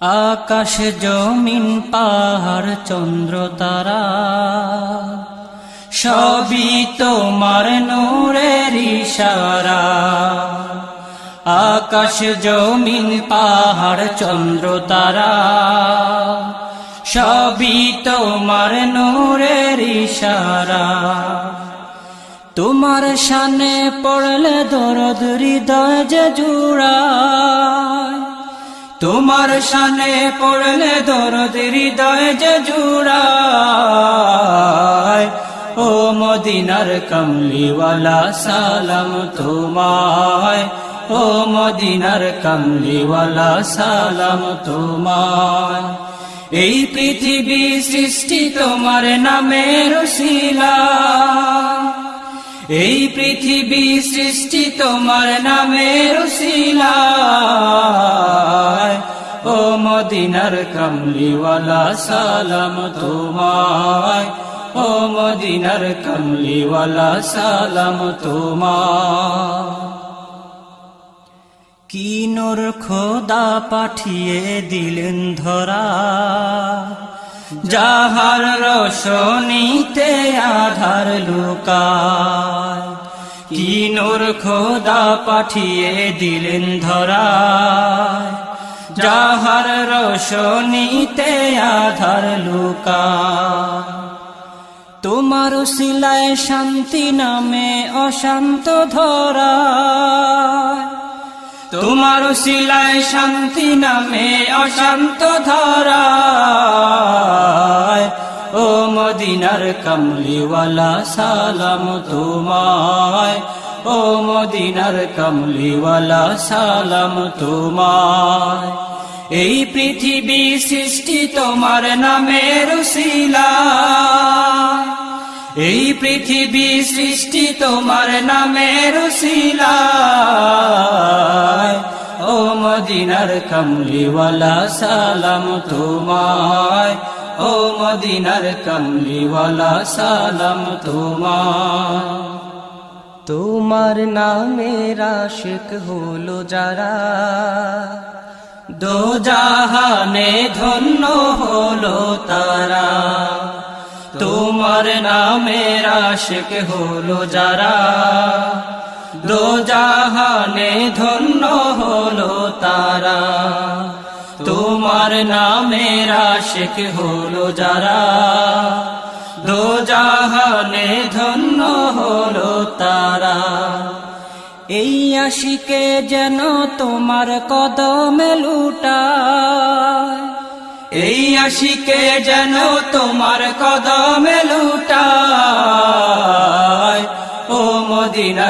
আকাশ জমিন, পাহাড়, চন্দ্র, তারা। সবই তোমার নূরের ইশারা। আকাশ জমিন, পাহাড়, চন্দ্র, তারা। সবই তোমার নূরের ইশারা। তোমার সানে পড়লে দরদ হৃদয় যে জুড়ায়। তোমার সানে পড়লে দরদ হৃদয় যে জুড়ায়, ও মদিনার কমলিওয়ালা, সালাম তোমায়। ও মদিনার কমলিওয়ালা, সালাম তোমায়। এই পৃথিবী সৃষ্টি তোমার নামে রসিলা এই পৃথিবী সৃষ্টি তোমার নামে রসিলা ও মদিনার কমলিওয়ালা, সালাম তোমায়। ও মদিনার কমলিওয়ালা, সালাম তোমায়। কি নোর খোদা পাঠিয়ে দিলেন ধরা। যাহার রসনীতে আধার লুকায় কি নোর খোদা পাঠিয়ে দিলেন ধরা যাহার রসনীতে আধার লুকায়, তোমার শিলায় শান্তি নামে অশান্ত ধরা তোমার শিলায় শান্তি নামে অশান্ত ধরা ও মদিনার কমলিওয়ালা, সালাম তোমায়। ও মদিনার কমলিওয়ালা, সালাম তোমায়। এই পৃথিবী সৃষ্টি তোমার নামের শিলা। এই পৃথিবী সৃষ্টি তোমার নামের ও মদিনার কমলিওয়ালা, সালাম তোমায়। ও মদিনার কমলিওয়ালা, সালাম তোমায়। তোমার নামের আশিক হলো যারা। দো জাহানে ধন্য হলো তারা। তোমার নামের আশিক হলো যারা। দো জাহানে ধন্য হলো তারা। তোমার নামের আশিক হলো যারা। দো জাহানে ধন্য হলো তারা। এই আশিকে যেন তোমার কদমে লুটায়। এই আশিকে যেন তোমার কদমে লুটায়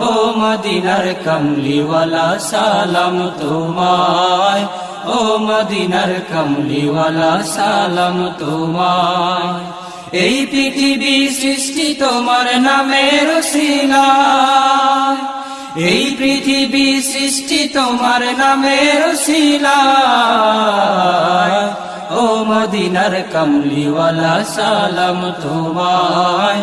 ও মদিনার কমলিওয়ালা, সালাম তোমায়। ও মদিনার কমলিওয়ালা, সালাম তোমায়। এই পৃথিবী সৃষ্টি তোমার নামের শিলা এই পৃথিবী সৃষ্টি তোমার নামের শিলা ও মদিনার কমলিওয়ালা, সালাম তোমায়।